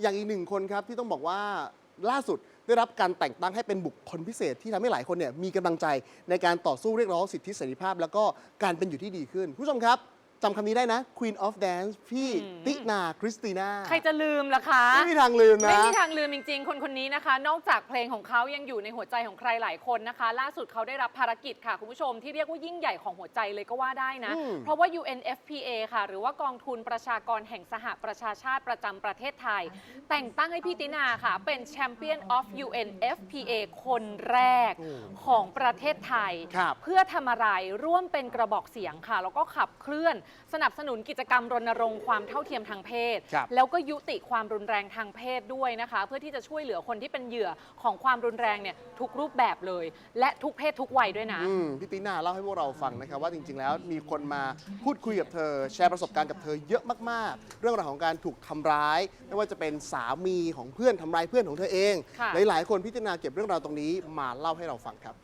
อย่างอีกหนึ่งคนครับที่ต้องบอกว่าล่าสุดได้รับการแต่งตั้งให้เป็นบุคคลพิเศษที่ทำให้หลายคนเนี่ยมีกำลังใจในการต่อสู้เรียกร้องสิทธิเสรีภาพ แล้วก็การเป็นอยู่ที่ดีขึ้นผู้ชมครับ จำคำนี้ได้นะ Queen of Dance พี่อืม ตินาคริสติน่าใครจะลืมล่ะคะ ไม่มีทางลืมนะ ไม่มีทางลืมจริงๆ คนคนนี้นะคะ นอกจากเพลงของเขายังอยู่ในหัวใจของใครหลายคนนะคะ ล่าสุดเขาได้รับภารกิจค่ะ คุณผู้ชมที่เรียกว่ายิ่งใหญ่ของหัวใจเลยก็ว่าได้นะ อืม เพราะว่า UNFPA ค่ะ หรือว่ากองทุนประชากรแห่งสหประชาชาติประจำประเทศไทย แต่งตั้งให้พี่ตินาค่ะ เป็น Champion of UNFPA คนแรกโอ้ของประเทศไทย ครับ เพื่อทำอะไรร่วมเป็นกระบอกเสียงค่ะ แล้วก็ขับเคลื่อนสนับสนุนกิจกรรมรณรงค์ความเท่าเทียมทางเพศ ครับแล้วก็ยุติความรุนแรงทางเพศด้วยนะคะ เพื่อที่จะช่วยเหลือคนที่เป็นเหยื่อของความรุนแรงเนี่ยทุกรูปแบบเลย และทุกเพศทุกวัยด้วยนะ อืมพี่ตินาเล่าให้พวกเราฟังนะครับว่าจริง ๆ แล้วมีคนมาพูดคุยกับเธอ แชร์ประสบการณ์กับเธอเยอะมากๆ เรื่องราวของการถูกทำร้าย ไม่ว่าจะเป็นสามีของเพื่อนทำร้ายเพื่อนของเธอเอง ค่ะ หลายๆ คนพี่ตินาเก็บเรื่องราวตรงนี้มาเล่าให้เราฟังครับ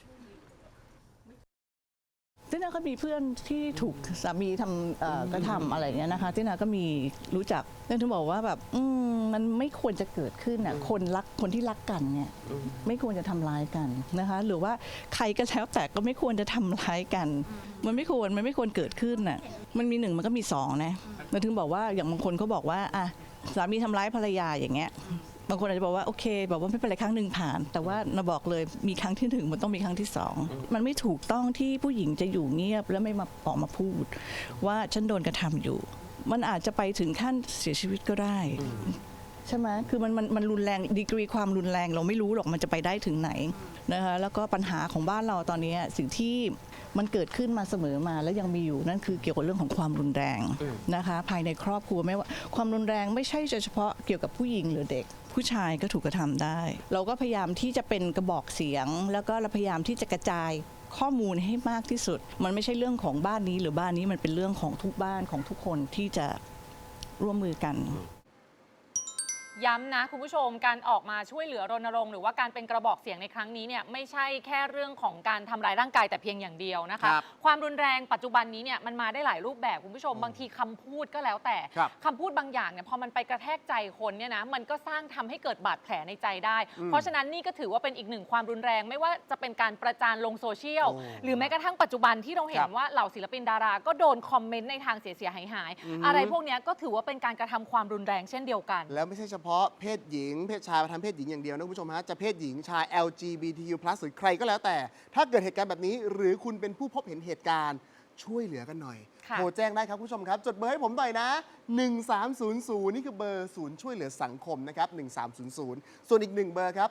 ตินาก็มีเพื่อนที่ถูกสามีทำเอ่อกระทำอะไรเงี้ยนะคะตินาก็มีรู้จักตินาบอกว่าแบบอืมมันไม่ควรจะเกิดขึ้นอะคนรักคนที่รักกันเนี่ยไม่ควรจะทำร้ายกันนะคะ หรือว่าใครก็แล้วแต่ก็ไม่ควรจะทำร้ายกัน มันไม่ควรมันไม่ควรเกิดขึ้นน่ะมันมีหนึ่งมันก็มีสองนะเราถึงบอกว่าอย่างบางคนเขาบอกว่าอะสามีทำร้ายภรรยาอย่างเงี้ย บางคนอาจจะบอกว่าโอเคบอกว่าไม่เป็นไรครั้งหนึ่งผ่าน แต่ว่าเราบอกเลยมีครั้งที่หนึ่งมันต้องมีครั้งที่สองมันไม่ถูกต้องที่ผู้หญิงจะอยู่เงียบ แล้วไม่มาออกมาพูด ว่าฉันโดนกระทำอยู่ มันอาจจะไปถึงขั้นเสียชีวิตก็ได้ ใช่ไหมคือมันมันมันรุนแรงดีกรีความรุนแรง เราไม่รู้หรอกมันจะไปได้ถึงไหนนะคะแล้วก็ปัญหาของบ้านเราตอนนี้สิ่งที่มันเกิดขึ้นมาเสมอมาแล้วยังมีอยู่นั่นคือเกี่ยวกับเรื่องของความรุนแรงนะคะ ภายในครอบครัวไม่ว่าความรุนแรงไม่ใช่เฉพาะเกี่ยวกับผู้หญิงหรือเด็ก ผู้ชายก็ถูกกระทำได้ เราก็พยายามที่จะเป็นกระบอกเสียง แล้วก็เราพยายามที่จะกระจายข้อมูลให้มากที่สุด มันไม่ใช่เรื่องของบ้านนี้หรือบ้านนี้มันเป็นเรื่องของทุกบ้านของทุกคนที่จะร่วมมือกัน ย้ำนะคุณผู้ชมการออกมาช่วยเหลือรณรงค์หรือว่าการเป็นกระบอกเสียงในครั้งนี้เนี่ยไม่ใช่แค่เรื่องของการทำร้ายร่างกายแต่เพียงอย่างเดียวนะคะ ครับความรุนแรงปัจจุบันนี้เนี่ยมันมาได้หลายรูปแบบคุณผู้ชม บางทีคำพูดก็แล้วแต่ครับคำพูดบางอย่างเนี่ยพอมันไปกระแทกใจคนเนี่ยนะมันก็สร้างทำให้เกิดบาดแผลในใจได้ อืมเพราะฉะนั้นนี่ก็ถือว่าเป็นอีกหนึ่งความรุนแรง ไม่ว่าจะเป็นการประจานลงโซเชียลโอ้หรือแม้กระทั่งปัจจุบันที่เราเห็ครันบว่าเหล่าศิลปินดารา ก็โดนคอมเมนต์ในทางเสียหายหายๆอือฮึอะไรพวกเนี้ยก็ถือว่าเป็นการกระทำความรุนแรงเช่นเดียวกัน แล้วไม่ใช่เฉพาะเพศหญิง เพศชายมาทำเพศหญิงอย่างเดียวนะคุณผู้ชมฮะจะเพศหญิงชาย LGBTQ+ หรือใครก็แล้วแต่ ถ้าเกิดเหตุการณ์แบบนี้ หรือคุณเป็นผู้พบเห็นเหตุการณ์ช่วยเหลือกันหน่อย ค่ะ โทรแจ้งได้ครับคุณผู้ชมครับ จดเบอร์ให้ผมหน่อยนะ 1300 นี่คือเบอร์ศูนย์ช่วยเหลือสังคมนะครับ 1300 ส่วนอีกหนึ่งเบอร์ครับ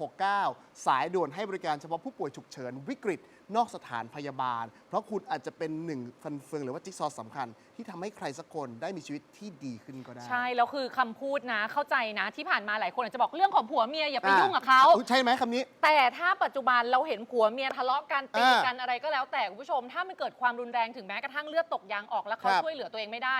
1669 สายด่วนให้บริการเฉพาะผู้ป่วยฉุกเฉินวิกฤต นอกสถานพยาบาล เพราะคุณอาจจะเป็นหนึ่งฟันเฟืองหรือว่าจิ๊กซอว์สำคัญ ที่ทำให้ใครสักคนได้มีชีวิตที่ดีขึ้นก็ได้ ใช่แล้วคือคำพูดนะเข้าใจนะที่ผ่านมาหลายคนอาจจะบอกเรื่องของผัวเมียอย่าไปอะยุ่งกับเขา อุ๊ยใช่ไหมคำนี้ แต่ถ้าปัจจุบันเราเห็นผัวเมียทะเลาะกันตีอ่ากันอะไรก็แล้วแต่คุณผู้ชม ถ้ามันเกิดความรุนแรงถึงแม้กระทั่งเลือดตกยางออกแล้วเขาครับ ช่วยเหลือตัวเองไม่ได้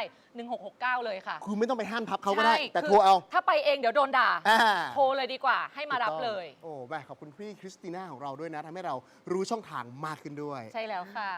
1669 เลยค่ะคือไม่ต้องไปห้ามทับเขาก็ได้ ใช่แต่คืโทรเอาถ้าไปเองเดี๋ยวโดนด่า อ่า โทรเลยดีกว่าให้มารับเลยโอ้แม่ขอบคุณพี่คริสติน่าของเราด้วยนะทำให้เรารู้ช่องทางมากขึ้นด้วย ใช่แล้วค่ะ